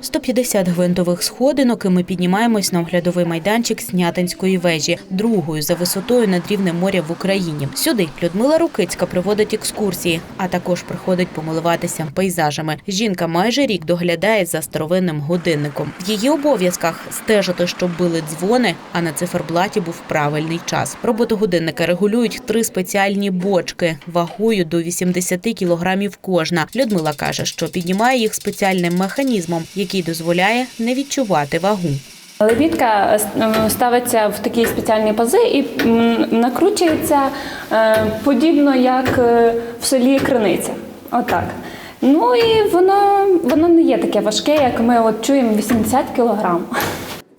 150 гвинтових сходинок, і ми піднімаємось на оглядовий майданчик Снятинської вежі, другою за висотою над рівнем моря в Україні. Сюди Людмила Рукицька проводить екскурсії, а також приходить помилуватися пейзажами. Жінка майже рік доглядає за старовинним годинником. В її обов'язках стежити, щоб били дзвони, а на циферблаті був правильний час. Роботу годинника регулюють три спеціальні бочки вагою до 80 кілограмів кожна. Людмила каже, що піднімає їх спеціальним механізмом, який дозволяє не відчувати вагу. Лебідка е, ставиться в такі спеціальні пази і накручується е, подібно, як е, в селі криниця. Отак. Ну і воно, воно не є таке важке, як ми от чуємо 80 кілограм.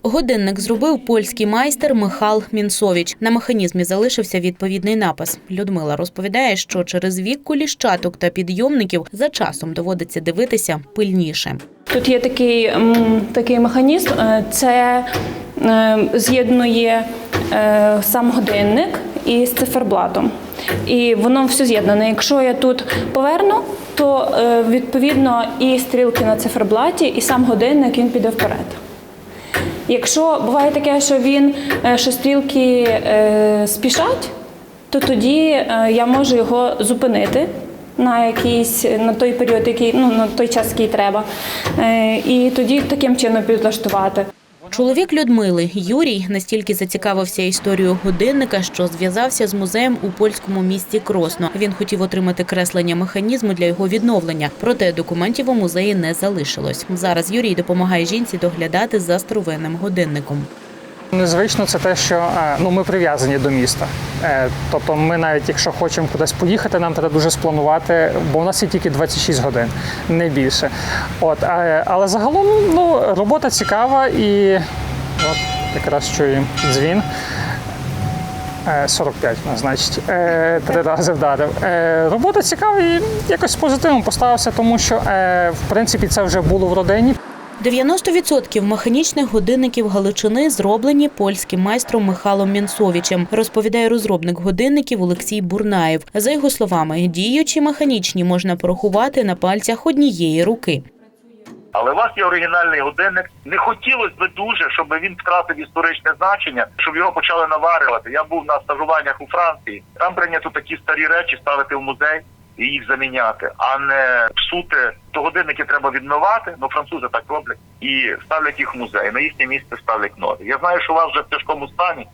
Годинник зробив польський майстер Михал Мінсовіч. На механізмі залишився відповідний напис. Людмила розповідає, що через вік коліщаток та підйомників за часом доводиться дивитися пильніше. Тут є такий, такий механізм, е, це е, з'єднує е, сам годинник із циферблатом. І воно все з'єднане. Якщо я тут поверну, то відповідно і стрілки на циферблаті, і сам годинник він піде вперед. Якщо буває таке, що він е, що стрілки е, спішать, то тоді е, я можу його зупинити на якийсь на той період, який ну на той час, який треба, і тоді таким чином підлаштувати. Чоловік Людмили Юрій настільки зацікавився історією годинника, що зв'язався з музеєм у польському місті Кросно. Він хотів отримати креслення механізму для його відновлення, проте документів у музеї не залишилось. Зараз Юрій допомагає жінці доглядати за старовинним годинником. Незвично це те, що е, ну, ми прив'язані до міста. Е, Тобто, ми навіть якщо хочемо кудись поїхати, нам треба дуже спланувати, бо у нас є тільки 26 годин, не більше. От, е, але загалом ну, робота цікава і от якраз чуємо дзвін. Е, 45, ну, значить, е, три рази вдарив. Е, Робота цікава і якось з позитивом поставився, тому що е, в принципі це вже було в родині. 90% механічних годинників Галичини зроблені польським майстром Михайлом Мінсовічем, розповідає розробник годинників Олексій Бурнаєв. За його словами, діючі механічні можна порахувати на пальцях однієї руки. Але у вас є оригінальний годинник. Не хотілося б дуже, щоб він втратив історичне значення, щоб його почали наварювати. Я був на стажуваннях у Франції. Там прийнято такі старі речі ставити в музей і їх заміняти, а не псути. То годинники треба відмивати. Ну французи так роблять і ставлять їх в музей. На їхнє місце ставлять нові. Я знаю, що у вас вже в тяжкому стані.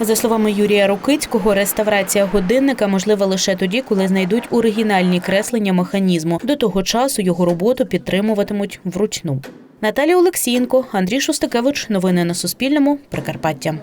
За словами Юрія Рукицького, реставрація годинника можлива лише тоді, коли знайдуть оригінальні креслення механізму. До того часу його роботу підтримуватимуть вручну. Наталія Олексієнко, Андрій Шостакевич. Новини на Суспільному. Прикарпаття.